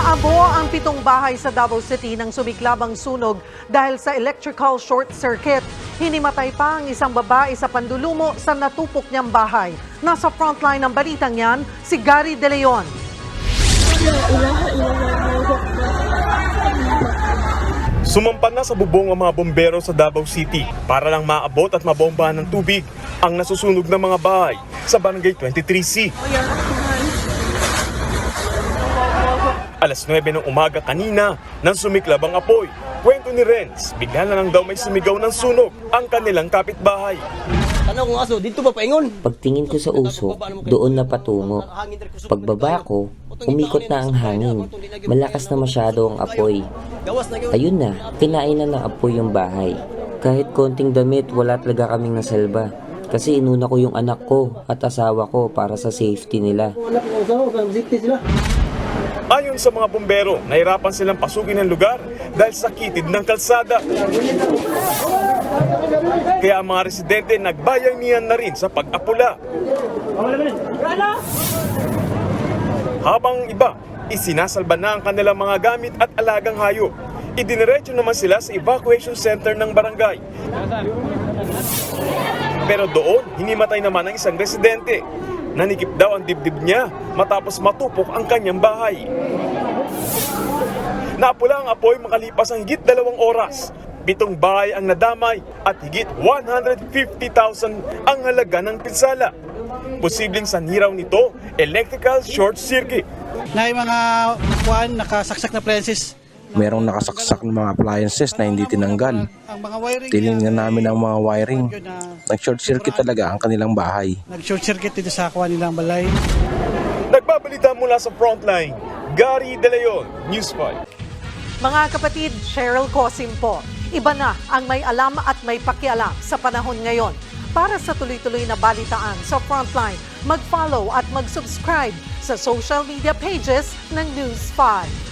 Naabo ang pitong bahay sa Davao City nang sumiklab ang sunog dahil sa electrical short circuit. Hinimatay pa ang isang babae sa pandulumo sa natupok niyang bahay. Nasa frontline ng balitang yan, si Gary De Leon. Sumampa na sa bubong ang mga bombero sa Davao City para lang maabot at mabombahan ng tubig ang nasusunog na mga bahay sa Barangay 23C. Alas 9 ng umaga kanina nang sumiklab ang apoy. Kwento ni Renz, bigla na lang daw may sumigaw ng sunog ang kanilang kapitbahay. Ano kung aso, dito ba paingon? Pagtingin ko sa usok, doon na patungo. Pagbaba ko, umikot na ang hangin. Malakas na masyado ang apoy. Ayun na, kinain na ng apoy yung bahay. Kahit konting damit, wala talaga kaming nasalba. Kasi inuna ko yung anak ko at asawa ko para sa safety nila. Anak ng asawa, safety sila. Ayon sa mga bombero, nahirapan silang pasukin ang lugar dahil sa kitid ng kalsada. Kaya ang mga residente nagbayanihan na rin sa pag-apula. Habang iba, isinasalba na ang kanilang mga gamit at alagang hayop. Idiniretso naman sila sa evacuation center ng barangay. Pero doon, hinimatay naman ang isang residente. Nanikip daw ang dibdib niya matapos matupok ang kanyang bahay. Napula ang apoy makalipas ang higit dalawang oras. Pitong bahay ang nadamay at higit 150,000 ang halaga ng pinsala. Posibleng sanhiraw nito, electrical short circuit. na mga kuan nakasaksak na appliances. Merong nakasaksak ng mga appliances na hindi tinanggal. Tinignan namin ang mga wiring. Nag-short circuit talaga ang kanilang bahay. nag-short circuit dito sa kuan nilang balay. Nagbabalita mula sa frontline, Gary De Leon, News 5. Mga kapatid, Cheryl Cosim po. Iba na ang may alam at may pakialam sa panahon ngayon. Para sa tuloy-tuloy na balitaan sa Frontline, mag-follow at mag-subscribe sa social media pages ng News 5.